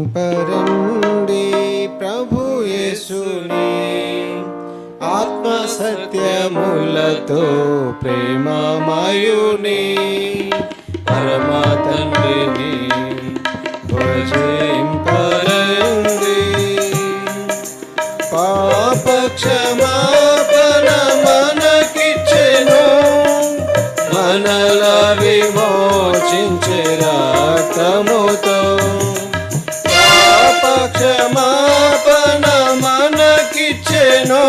భజింపరండి ప్రభు యేసుని ఆత్మ సత్యములతో ప్రేమమయుని పరమ తండ్రిని భజింపరండి పాపక్షమాపణ మనకిచ్చెను మనల విమో క్షమాపణ మనకిచ్చెను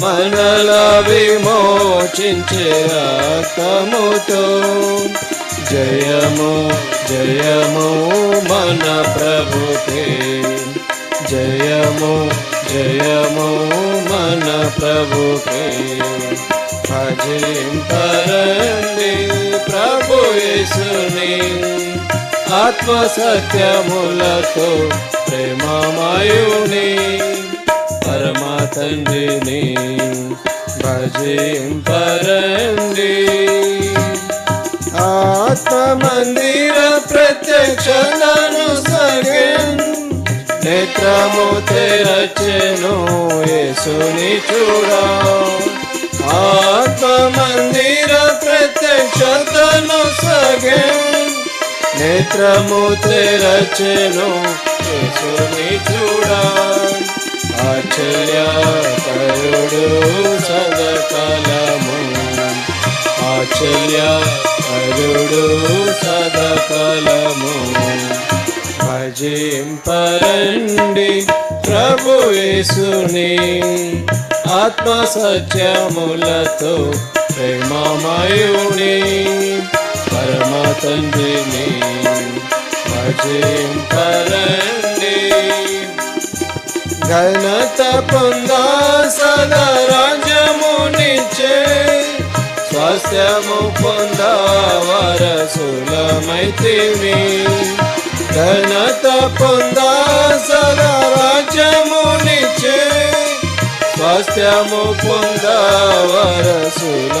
మనల విమోచించే రక్తముతో. జయము జయము మన ప్రభుకే. జయము జయము మన ప్రభుకే. భజింపరండి ప్రభు యేసుని. ఆత్మ సత్యములతో ప్రేమమాయుని పరమ తండ్రిని భజింపరండి. ఆత్మ మందిర ప్రత్యక్షలను సగన్ నేత్రము తెరచెను యేసుని చూడా. ఆత్మ మందిర ప్రత్యక్షతను సగన్ నేత్రము తెరచెను యేసుని చూడా. ఆచర్య కరుడు సదకాలము ఆచర్య కరుడు సదకాలము. భజింపరండి ప్రభు యేసుని ఆత్మ సత్యములతో ప్రేమమయుని. పరమ తండ్రిని భజింపరండి. ఘనత పొందా సదా రాజ్యమునిచ్చే స్వాస్థ్యము పొందా వారసులమైతివి ఘనత పొందా సదా రాజ్యమునిచ్చే స్వాస్థ్యము పొందా వారసులమైతివి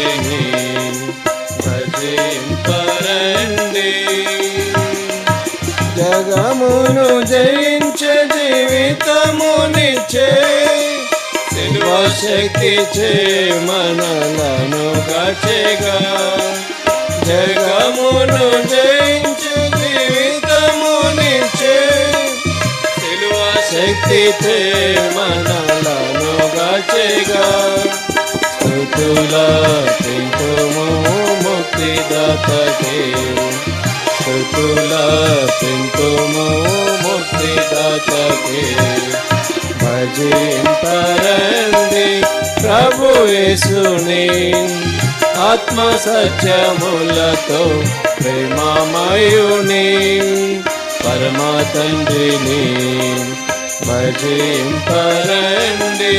జగమును జయించే జీవితమునిచ్చే శక్తి చే మనలను గచెగా జగమును జయించే జీవితమునిచ్చే శక్తి చే మనలను గచెగా స్థుతుల పింతుము ముక్తిదాతకే. స్థుతుల పింతుము ముక్తిదాతకే. భజింపరండి ప్రభు ఆత్మ సత్యములతో ప్రేమమయుని. పరమ తండ్రిని భజింపరండి.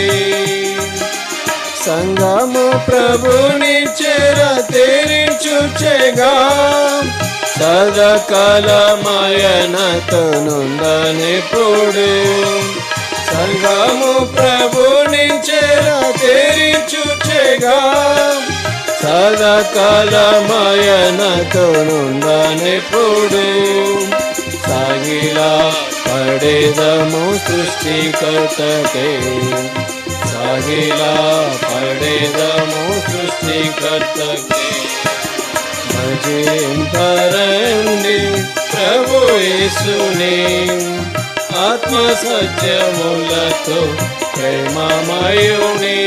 సంగము ప్రభుని చెర తెరించుచెగా. సదకాలమయనతో పొడు సంగము ప్రభు చెర తెరించుచెగా సదకాలమయనతో నుండనిప్పుడు సాగిలా పడేదము సృష్టికర్తకే. సాగిలా పడేదము సృష్టికర్తకే. భజింపరండి ప్రభు యేసుని. ఆత్మ సత్యములతో ప్రేమమయుని.